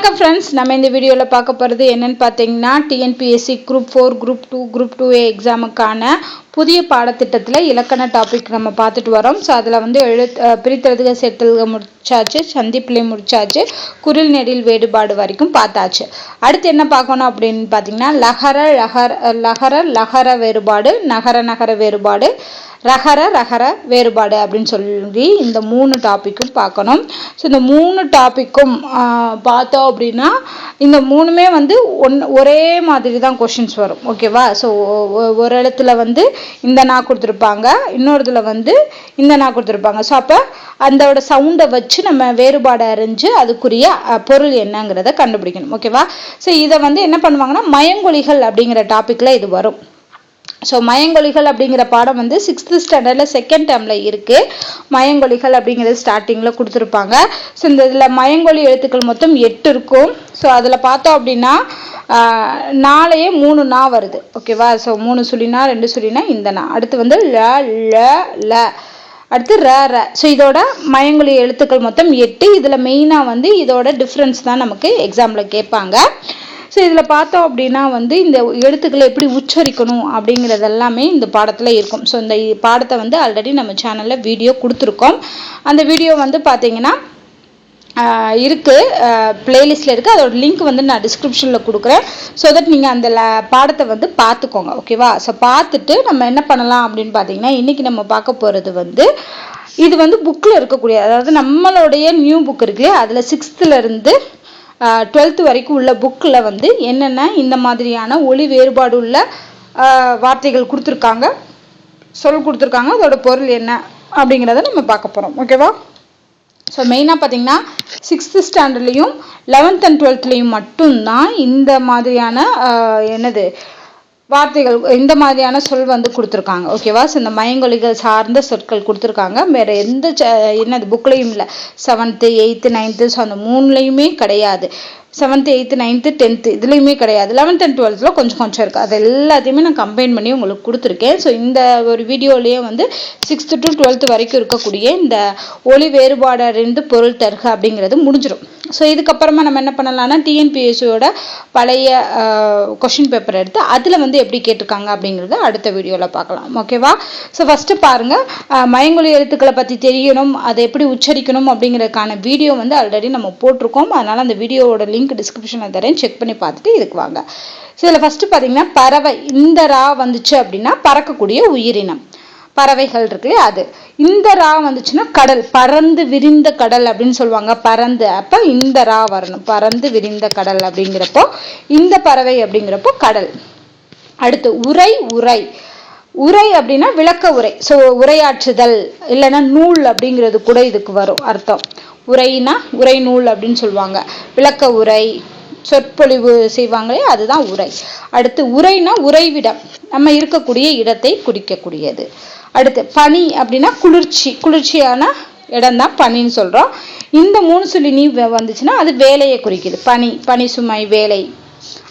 வணக்கம் ஃப்ரெண்ட்ஸ் நம்ம இந்த வீடியோவில் பார்க்க போகிறது என்னென்னு பார்த்தீங்கன்னா TNPSC group four group two group two A எக்ஸாமுக்கான புதிய பாடத்திட்டத்தில் இலக்கண டாபிக் நம்ம பார்த்துட்டு வரோம். ஸோ அதில் வந்து எழுத் பிரித்தெழுதுக சேர்த்தெழுக முடிச்சாச்சு சந்திப்பிலை முடிச்சாச்சு குரில் நெடில் வேறுபாடு வரைக்கும் பார்த்தாச்சு. அடுத்து என்ன பார்க்கணும் அப்படின்னு பார்த்தீங்கன்னா லகர லகர லகர லகர வேறுபாடு நகர நகர வேறுபாடு ரகர ரகர வேறுபாடு அப்படின்னு சொல்லி இந்த மூணு டாப்பிக்கும் பார்க்கணும். ஸோ இந்த மூணு டாப்பிக்கும் பார்த்தோம் அப்படின்னா இந்த மூணுமே வந்து ஒன் ஒரே மாதிரி தான் கொஷின்ஸ் வரும் ஓகேவா ஸோ ஒரு இடத்துல வந்து இந்த நா கொடுத்துருப்பாங்க இன்னொருத்துல வந்து இந்த நா கொடுத்துருப்பாங்க. ஸோ அப்போ அந்தோட சவுண்டை வச்சு நம்ம வேறுபாடு அறிஞ்சு அதுக்குரிய பொருள் என்னங்கிறத கண்டுபிடிக்கணும். ஓகேவா ஸோ இதை வந்து என்ன பண்ணுவாங்கன்னா மயங்கொலிகள் அப்படிங்கிற டாப்பிக்கில் இது வரும். ஸோ மயங்கொலிகள் அப்படிங்கிற பாடம் வந்து சிக்ஸ்த்து ஸ்டாண்டர்டில் செகண்ட் டேர்மில் இருக்குது மயங்கொலிகள் அப்படிங்கிறது ஸ்டார்டிங்கில் கொடுத்துருப்பாங்க. ஸோ இந்த இதில் மயங்கொலி எழுத்துக்கள் மொத்தம் எட்டு இருக்கும். ஸோ அதில் பார்த்தோம் அப்படின்னா நாளையே மூணு நா வருது. ஓகேவா ஸோ மூணு சொல்லினா ரெண்டு சொல்லினா இந்த நா. அடுத்து வந்து ல ல ல. அடுத்து ர ர. ஸோ இதோட மயங்கொலி எழுத்துக்கள் மொத்தம் எட்டு. இதில் மெயினாக வந்து இதோட டிஃப்ரென்ஸ் தான் நமக்கு எக்ஸாமில் கேட்பாங்க. ஸோ இதில் பார்த்தோம் அப்படின்னா வந்து இந்த எழுத்துக்களை எப்படி உச்சரிக்கணும் அப்படிங்கிறது எல்லாமே இந்த பாடத்தில் இருக்கும். ஸோ இந்த பாடத்தை வந்து ஆல்ரெடி நம்ம சேனலில் வீடியோ கொடுத்துருக்கோம். அந்த வீடியோ வந்து பார்த்தீங்கன்னா இருக்குது பிளேலிஸ்ட்டில் இருக்குது அதோட லிங்க் வந்து நான் டிஸ்கிரிப்ஷனில் கொடுக்குறேன். ஸோ தட் நீங்கள் அந்த பாடத்தை வந்து பார்த்துக்கோங்க ஓகேவா ஸோ பார்த்துட்டு நம்ம என்ன பண்ணலாம் அப்படின்னு பார்த்தீங்கன்னா இன்றைக்கி நம்ம பார்க்க போகிறது வந்து இது வந்து புக்கில் இருக்கக்கூடிய அதாவது நம்மளுடைய நியூ புக் இருக்கு அதில் சிக்ஸ்த்துலேருந்து டுவெல்த்து வரைக்கும் உள்ள புக்கில் வந்து என்னென்ன இந்த மாதிரியான ஒளி வேறுபாடு உள்ள வார்த்தைகள் கொடுத்துருக்காங்க? சொல் கொடுத்துருக்காங்க. அதோட பொருள் என்ன அப்படிங்கிறத நம்ம பார்க்க போகிறோம் ஓகேவா ஸோ மெயினாக பார்த்தீங்கன்னா சிக்ஸ்த்து ஸ்டாண்டர்ட்லேயும் லெவன்த் அண்ட் டுவெல்த்லேயும் மட்டும்தான் இந்த மாதிரியான என்னது வார்த்தைகள் இந்த மாதிரியான சொல் வந்து கொடுத்துருக்காங்க. ஓகேவா ஸோ இந்த மயங்கொலிகள் சார்ந்த சொற்கள் கொடுத்துருக்காங்க. வேறு எந்த என்னது புக்லேயும் இல்லை. செவன்த்து எயித்து நைன்த்து ஸோ அந்த மூணுலேயுமே கிடையாது. செவன்த்து எயித்து நைன்த்து டென்த்து இதுலேயுமே கிடையாது. லெவன்த் அண்ட் டுவெல்த்தில் கொஞ்சம் கொஞ்சம் இருக்குது அது எல்லாத்தையுமே நான் கம்பைன் பண்ணி உங்களுக்கு கொடுத்துருக்கேன். ஸோ இந்த ஒரு வீடியோலேயே வந்து சிக்ஸ்த்து டு டுவெல்த்து வரைக்கும் இருக்கக்கூடிய இந்த ஒளி வேறுபாடறிந்து பொருள் தருக அப்படிங்கிறது முடிஞ்சிடும் ஸோ இதுக்கப்புறமா நம்ம என்ன பண்ணலாம்னா டிஎன்பிஎஸ்சியோட பழைய கொஷின் பேப்பர் எடுத்து அதில் வந்து எப்படி கேட்டிருக்காங்க அப்படிங்கிறத அடுத்த வீடியோவில் பார்க்கலாம். ஓகேவா ஸோ ஃபஸ்ட்டு பாருங்கள் மயங்கொழி எழுத்துக்களை பற்றி தெரியணும் அதை எப்படி உச்சரிக்கணும் அப்படிங்கிறதுக்கான வீடியோ வந்து ஆல்ரெடி நம்ம போட்டிருக்கோம். அதனால் அந்த வீடியோவோட லிங்க் டிஸ்கிரிப்ஷனில் தரேன். செக் பண்ணி பார்த்துட்டு இதுக்கு வாங்க ஸோ இதில் ஃபஸ்ட்டு பார்த்தீங்கன்னா பறவை இந்த ரா வந்துச்சு அப்படின்னா பறக்கக்கூடிய உயிரினம். பறவைகள் இருக்கு அது. இந்த ரா வந்துச்சுன்னா கடல். பறந்து விரிந்த கடல் அப்படின்னு சொல்லுவாங்க. பறந்து. அப்போ இந்த ரா வரணும். பறந்து விரிந்த கடல் அப்படிங்கிறப்போ இந்த பறவை அப்படிங்கிறப்போ கடல். அடுத்து உரை உரை. உரை அப்படின்னா விளக்க உரை. ஸோ உரையாற்றுதல் இல்லைன்னா நூல் அப்படிங்கிறது கூட இதுக்கு வரும் அர்த்தம். உரைனா உரை நூல் அப்படின்னு சொல்லுவாங்க. விளக்க உரை சொற்பொழிவு செய்வாங்களே அதுதான் உரை. அடுத்து உரைனா உறைவிடம். நம்ம இருக்கக்கூடிய இடத்தை குறிக்கக்கூடியது. அடுத்து பனி அப்படின்னா குளிர்ச்சி. குளிர்ச்சியான இடம் தான் பனின்னு சொல்கிறோம் இந்த மூணு சொல்லி நீ வந்துச்சுன்னா அது வேலையை குறிக்குது. பனி பனி சுமை வேலை.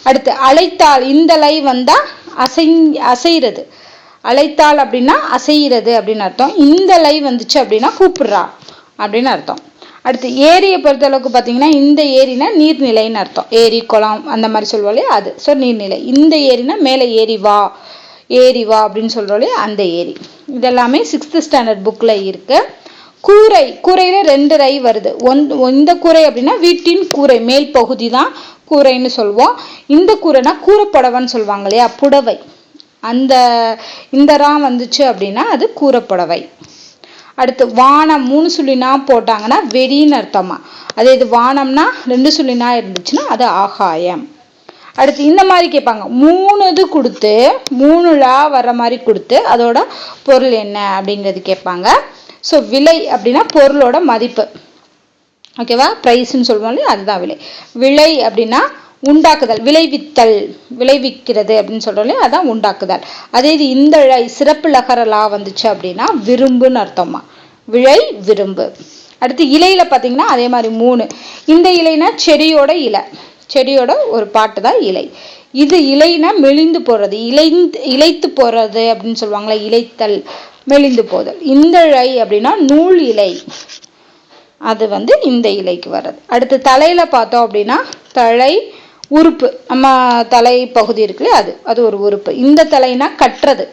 அடுத்து அழைத்தால் இந்த லை வந்தால் அசை அசைகிறது அழைத்தால் அப்படின்னா அசைகிறது அப்படின்னு அர்த்தம். இந்த லை வந்துச்சு அப்படின்னா கூப்பிடுறா அப்படின்னு அர்த்தம். அடுத்து ஏரியை பொறுத்தளவுக்கு பார்த்தீங்கன்னா இந்த ஏரினா நீர்நிலைன்னு அர்த்தம். ஏரி குளம் அந்த மாதிரி சொல்லுவாலே அது. ஸோ நீர்நிலை. இந்த ஏரினா மேலே ஏரி வா ஏரி வா அப்படின்னு சொல்கிறோம் அந்த ஏரி. இதெல்லாமே சிக்ஸ்த்து ஸ்டாண்டர்ட் புக்கில் இருக்குது கூரை. கூரையில் ரெண்டு ரை வருது. ஒன் இந்த கூரை அப்படின்னா வீட்டின் கூரை மேல் பகுதி தான் கூரைன்னு சொல்லுவோம் இந்த கூரைனா கூரைப்படவைன்னு சொல்லுவாங்க இல்லையா? புடவை. அந்த இந்த ரா வந்துச்சு அப்படின்னா அது கூரைப்புடவை. அடுத்து வானம் மூணு சொல்லினா போட்டாங்கன்னா வெறின்னு அர்த்தமா. அதே இது வானம்னா ரெண்டு சுள்ளினா இருந்துச்சுன்னா அது ஆகாயம். அடுத்து இந்த மாதிரி கேட்பாங்க. மூணு இது கொடுத்து மூணு லா வர்ற மாதிரி கொடுத்து அதோட பொருள் என்ன அப்படிங்கிறது கேட்பாங்க. ஸோ விலை அப்படின்னா பொருளோட மதிப்பு. ஓகேவா ப்ரைஸ்ன்னு சொல்லுவோம் இல்லையா? அதுதான் விலை. விலை அப்படின்னா உண்டாக்குதல் விளைவித்தல் விளைவிக்கிறது அப்படின்னு சொல்கிறோம் இல்லையா? அதான் உண்டாக்குதல். அதே இது இந்த சிறப்பு லகர லா வந்துச்சு அப்படின்னா விரும்புன்னு அர்த்தமா. விழை விரும்பு. அடுத்து இலையில பார்த்தீங்கன்னா அதே மாதிரி மூணு. இந்த இலைனா செடியோட இலை. செடியோட ஒரு பாட்டு தான் இலை. இது இலைனா மெலிந்து போறது. இலைந்து இலைத்து போறது அப்படின்னு சொல்லுவாங்களே இலைத்தல் மெலிந்து போதல். இந்த இலை அப்படின்னா நூல் இலை. அது வந்து இந்த இலைக்கு வர்றது. அடுத்து தலையில பார்த்தோம் அப்படின்னா தலை உறுப்பு. நம்ம தலை பகுதி இருக்குல்ல அது. அது ஒரு உறுப்பு. இந்த தலைனா கட்டுறது.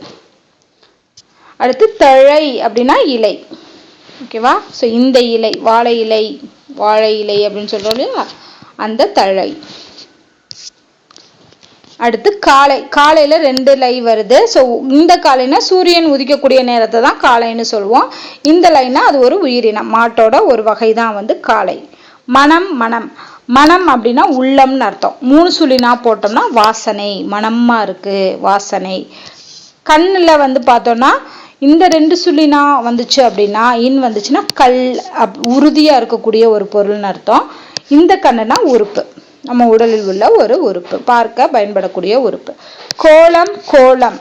அடுத்து தழை அப்படின்னா இலை. ஓகேவா ஸோ இந்த இலை வாழை இலை வாழை இலை அப்படின்னு சொல்கிறோம் இல்லையா? அந்த தழை. அடுத்து காலை காலையில் ரெண்டு லை வருது. ஸோ இந்த காலைனா சூரியன் உதிக்கக்கூடிய நேரத்தை தான் காலைன்னு சொல்லுவோம். இந்த லைனா அது ஒரு உயிரினம் மாட்டோட ஒரு வகை தான் வந்து காலை. மனம் மனம். மனம் அப்படின்னா உள்ளம்னு அர்த்தம். மூணு சுழினா போட்டோம்னா வாசனை மனமாக இருக்கு வாசனை. கண்ணில் வந்து பார்த்தோம்னா இந்த ரெண்டு சொல்லினா வந்துச்சு அப்படின்னா இன் வந்துச்சுன்னா கல் அப் உறுதியாக இருக்கக்கூடிய ஒரு பொருள்னு அர்த்தம். இந்த கண்ணுனா உறுப்பு. நம்ம உடலில் உள்ள ஒரு உறுப்பு. பார்க்க பயன்படக்கூடிய உறுப்பு. கோலம் கோலம்.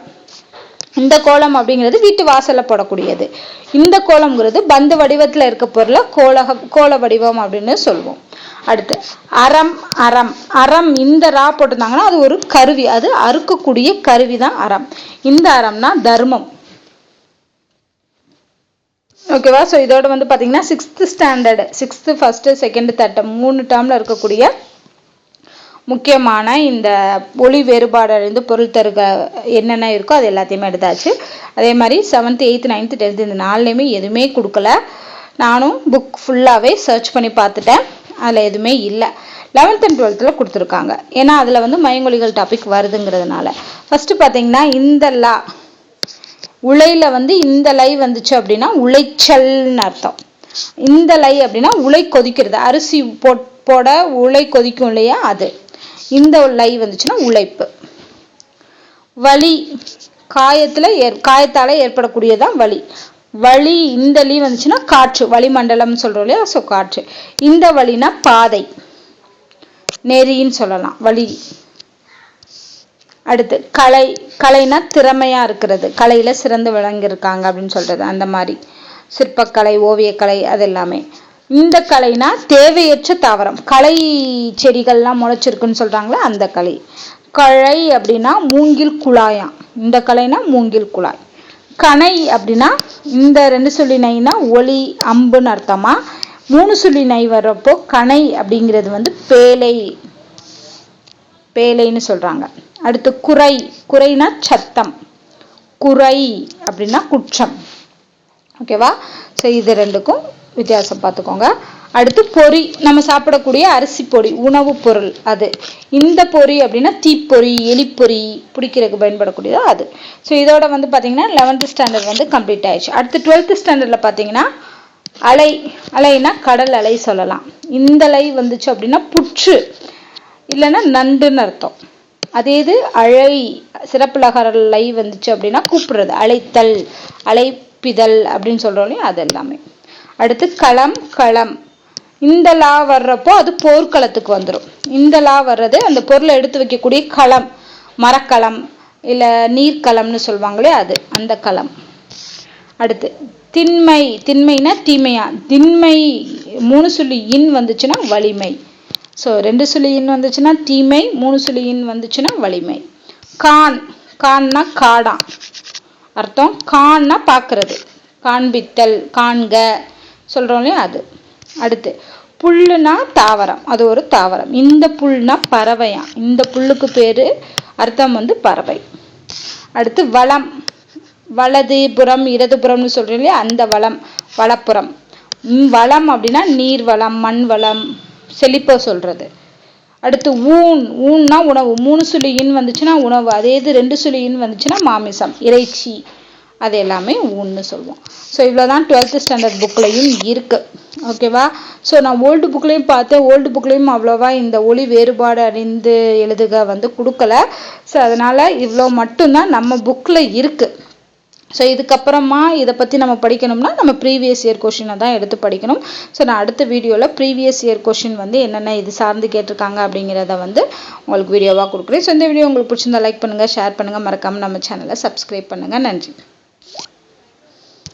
இந்த கோலம் அப்படிங்கிறது வீட்டு வாசல்ல போடக்கூடியது. இந்த கோலம்ங்கிறது பந்து வடிவத்துல இருக்க பொருளை கோலக கோல வடிவம் அப்படின்னு சொல்லுவோம். அடுத்து அறம் அறம். அறம் இந்த ரா போட்டிருந்தாங்கன்னா அது ஒரு கருவி. அது அறுக்கக்கூடிய கருவி தான் அறம். இந்த அறம்னா தர்மம். ஓகேவா ஸோ இதோட வந்து பார்த்தீங்கன்னா sixth standard sixth first second third மூணு டேர்மில் இருக்கக்கூடிய முக்கியமான இந்த ஒளி வேறுபாடு அடைந்து பொருள் தருக என்னென்ன இருக்கோ அது எல்லாத்தையுமே எடுத்தாச்சு. அதே மாதிரி செவன்த்து எயித்து நைன்த்து டென்த்து இந்த நாலுலேயுமே எதுவுமே கொடுக்கல. நானும் புக் ஃபுல்லாகவே சர்ச் பண்ணி பார்த்துட்டேன். அதில் எதுவுமே இல்லை. லெவன்த் அண்ட் டுவெல்த்தில் கொடுத்துருக்காங்க. ஏன்னா அதில் வந்து மயங்கொழிகள் டாபிக் வருதுங்கிறதுனால. ஃபஸ்ட்டு பார்த்தீங்கன்னா இந்த லா உலையில வந்து இந்த லை வந்துச்சு அப்படின்னா உளைச்சல்னு அர்த்தம். இந்த லை அப்படின்னா உலை கொதிக்கிறது. அரிசி போட உலை கொதிக்கும் இல்லையா? அது. இந்த லை வந்துச்சுன்னா உழைப்பு. வலி. காயத்துல ஏற் காயத்தால் ஏற்படக்கூடியதான் வலி. வலி இந்த லீ வந்துச்சுன்னா காற்று. வளிமண்டலம் சொல்கிறோம் இல்லையா? ஸோ காற்று. இந்த வழினா பாதை. நெறின்னு சொல்லலாம். வழி அடுத்து கலை கலைனா திறமையாக இருக்கிறது. கலையில் சிறந்து விளங்கியிருக்காங்க அப்படின்னு சொல்கிறது அந்த மாதிரி. சிற்பக்கலை ஓவியக்கலை அது எல்லாமே. இந்த கலைனா தேவையற்ற தாவரம். கலை செடிகள்லாம் முளைச்சிருக்குன்னு சொல்கிறாங்களே அந்த கலை. கலை அப்படின்னா மூங்கில் குழாயாம் இந்த கலைனா மூங்கில் குழாய். கணை அப்படின்னா இந்த ரெண்டு சொல்லி நைனா ஒளி அம்புன்னு அர்த்தமா? மூணு சொல்லி நை வர்றப்போ கணை அப்படிங்கிறது வந்து பேலை பேலைன்னு சொல்கிறாங்க அடுத்து குறை. குறைனா சத்தம். குறை அப்படின்னா குற்றம். ஓகேவா ஸோ இது ரெண்டுக்கும் வித்தியாசம் பார்த்துக்கோங்க. அடுத்து பொறி. நம்ம சாப்பிடக்கூடிய அரிசி பொடி உணவு பொருள் அது. இந்த பொறி அப்படின்னா தீப்பொறி எலிப்பொறி பிடிக்கிறதுக்கு பயன்படக்கூடியதோ அது. ஸோ இதோட வந்து பார்த்தீங்கன்னா லெவன்த்து ஸ்டாண்டர்ட் வந்து கம்ப்ளீட் ஆயிடுச்சு. அடுத்து டுவெல்த்து ஸ்டாண்டர்டில் பார்த்தீங்கன்னா அலை. அலைனா கடல் அலை சொல்லலாம். இந்த அலை வந்துச்சு அப்படின்னா புற்று. இல்லைன்னா நண்டுன்னு அர்த்தம். அதே இது அழை சிறப்புலகர லை வந்துச்சு அப்படின்னா கூப்பிடுறது. அழைத்தல் அழைப்பிதழ் அப்படின்னு சொல்கிறோம் இல்லையா? அது எல்லாமே. அடுத்து களம் களம். இந்த லா வர்றப்போ அது போர்க்களத்துக்கு வந்துடும் இந்த லா வர்றது அந்த பொருளை எடுத்து வைக்கக்கூடிய களம். மரக்களம் இல்லை நீர்க்களம்னு சொல்லுவாங்களே அது அந்த களம். அடுத்து திண்மை திண்மைனா தீமையா? திண்மை மூணு சொல்லி இன் வந்துச்சுன்னா வலிமை. ஸோ ரெண்டு சுழியின் வந்துச்சுன்னா தீமை மூணு சுழியின் வந்துச்சுன்னா வலிமை. கான் கான்னா காடான் அர்த்தம் கான்னா பார்க்கறது காண்பித்தல் காண்க. சொல்கிறோம் இல்லையா அது. அடுத்து புல்லுனா தாவரம். அது ஒரு தாவரம். இந்த புல்னா பறவையாம் இந்த புல்லுக்கு பேர் அர்த்தம் வந்து பறவை. அடுத்து வளம். வலது புறம் இடது புறம்னு சொல்கிறோம் இல்லையா? அந்த வளம் வளப்புறம் வளம் அப்படின்னா நீர் வளம் மண் வளம் செழிப்ப சொல்கிறது அடுத்து ஊன் ஊன்னா உணவு. மூணு சுழியின் வந்துச்சுன்னா உணவு. அதே இது ரெண்டு சுழியின் வந்துச்சுன்னா மாமிசம் இறைச்சி. அது எல்லாமே ஊன்னு சொல்லுவோம். ஸோ இவ்வளோ தான் டுவெல்த்து ஸ்டாண்டர்ட் புக்லையும் இருக்குது ஓகேவா ஸோ நான் ஓல்டு புக்லேயும் பார்த்தேன். ஓல்டு புக்லேயும் அவ்வளோவா இந்த ஒளி வேறுபாடு அறிந்து எழுதுக வந்து கொடுக்கல. ஸோ அதனால் இவ்வளோ மட்டும்தான் நம்ம புக்கில் இருக்குது ஸோ இதுக்கப்புறமா இதை பற்றி நம்ம படிக்கணும்னா நம்ம ப்ரீவியஸ் இயர் கொஷினை தான் எடுத்து படிக்கணும். ஸோ நான் அடுத்த வீடியோவில் ப்ரீவியஸ் இயர் கொஷின் வந்து என்னென்ன இது சார்ந்து கேட்டிருக்காங்க அப்படிங்கிறத வந்து உங்களுக்கு வீடியோவாக கொடுக்குறேன். ஸோ இந்த வீடியோ உங்களுக்கு பிடிச்சிருந்தா லைக் பண்ணுங்கள் ஷேர் பண்ணுங்கள் மறக்காமல் நம்ம சேனலை சப்ஸ்கிரைப் பண்ணுங்கள் நன்றி.